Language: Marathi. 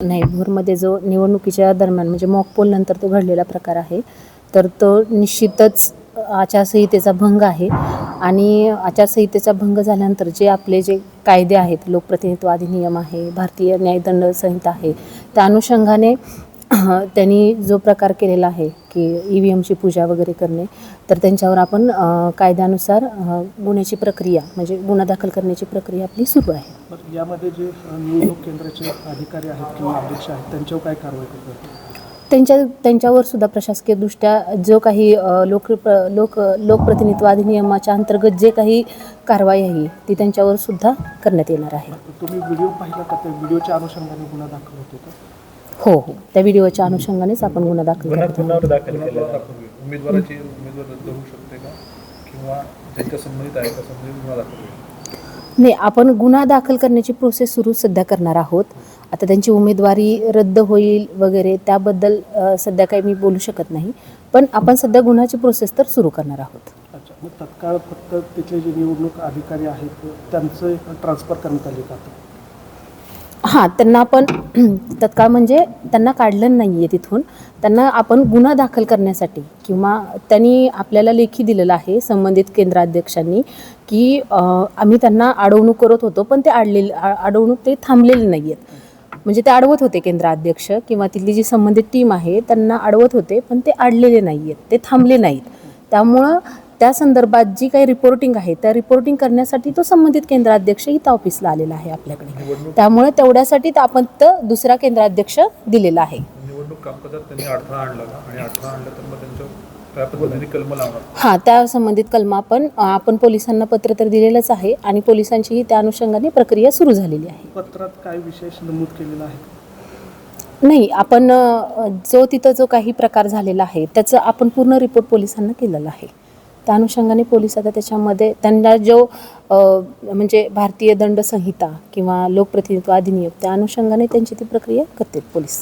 नाही भोरमध्ये जो निवडणुकीच्या दरम्यान म्हणजे मॉकपोल नंतर तो घडलेला प्रकार आहे तर तो निश्चितच आचारसंहितेचा भंग आहे. आणि आचारसंहितेचा भंग झाल्यानंतर जे आपले जे कायदे आहेत लोकप्रतिनिधित्व अधिनियम आहे भारतीय न्यायदंड संहिता आहे त्या अनुषंगाने त्यांनी जो प्रकार केलेला आहे की ई व्ही एमची पूजा वगैरे करणे तर त्यांच्यावर आपण कायद्यानुसार गुन्ह्याची प्रक्रिया म्हणजे गुन्हा दाखल करण्याची प्रक्रिया आपली सुरू आहे. यामध्ये जे निवडणूक केंद्राचे अधिकारी आहेत किंवा अध्यक्ष आहेत त्यांच्यावर काय कारवाई करतात? त्यांच्या त्यांच्यावर सुद्धा प्रशासकीयदृष्ट्या जो काही लोक लोक लोकप्रतिनिधित्व अधिनियमाच्या अंतर्गत जे काही कारवाई आहे ती त्यांच्यावर सुद्धा करण्यात येणार आहे. तुम्ही व्हिडिओ पाहिला का? त्या व्हिडिओच्या अनुषंगाने गुन्हा दाखल होतो का? हो हो. त्या व्हिडिओच्या अनुषंगानेच आपण गुन्हा दाखल गुन्हा करतो गुन्हा दाखल केलेला आहे. उमेदवाराची उमेदवार रद्द होऊ शकते का? किंवा त्यांच्या संबंधित आहे का? संबंधित गुन्हा दाखल होईल? नाही आपण गुन्हा दाखल करण्याची प्रोसेस सुरू सध्या करणार आहोत. आता त्यांची उमेदवारी रद्द होईल वगैरे त्याबद्दल अ, सध्या काही मी बोलू शकत नाही. पण आपण सध्या गुन्ह्याची प्रोसेस तर सुरू करणार आहोत. अच्छा. मग तत्काळ फक्त तिथले जे निवडणूक अधिकारी आहेत त्यांचं ट्रान्सफर करण्यात आले का आता? हां त्यांना आपण तत्काळ म्हणजे त्यांना काढलं नाही आहे तिथून. त्यांना आपण गुन्हा दाखल करण्यासाठी किंवा त्यांनी आपल्याला लेखी दिलेलं आहे संबंधित केंद्राध्यक्षांनी की आम्ही त्यांना अडवणूक करत होतो पण ते अडलेले अडवणूक ते थांबलेले नाही आहेत म्हणजे ते अडवत होते केंद्राध्यक्ष किंवा तिथली जी संबंधित टीम आहे त्यांना अडवत होते पण ते अडलेले नाही आहेत ते थांबले नाहीत. त्यामुळं त्या संदर्भात जी काही रिपोर्टिंग आहे त्या रिपोर्टिंग करण्यासाठी तो संबंधित केंद्राध्यक्ष इथं ऑफिसला आलेला आहे आपल्याकडे. त्यामुळे तेवढ्यासाठी तर आपण तर दुसरा केंद्राध्यक्ष दिलेला आहे. हां त्या संबंधित कलम आपण आपण पोलिसांना पत्र तर दिलेलंच आहे आणि पोलिसांचीही त्या अनुषंगाने प्रक्रिया सुरू झालेली आहे. पत्रात काय विशेष नमूद केलेलं आहे? नाही आपण जो तिथं जो काही प्रकार झालेला आहे त्याचं आपण पूर्ण रिपोर्ट पोलिसांना केलेला आहे. त्या अनुषंगाने पोलीस आता त्याच्यामध्ये त्यांना जो म्हणजे भारतीय दंड संहिता किंवा लोकप्रतिनिधित्व अधिनियम त्या अनुषंगाने त्यांची ती प्रक्रिया करतील पोलीस.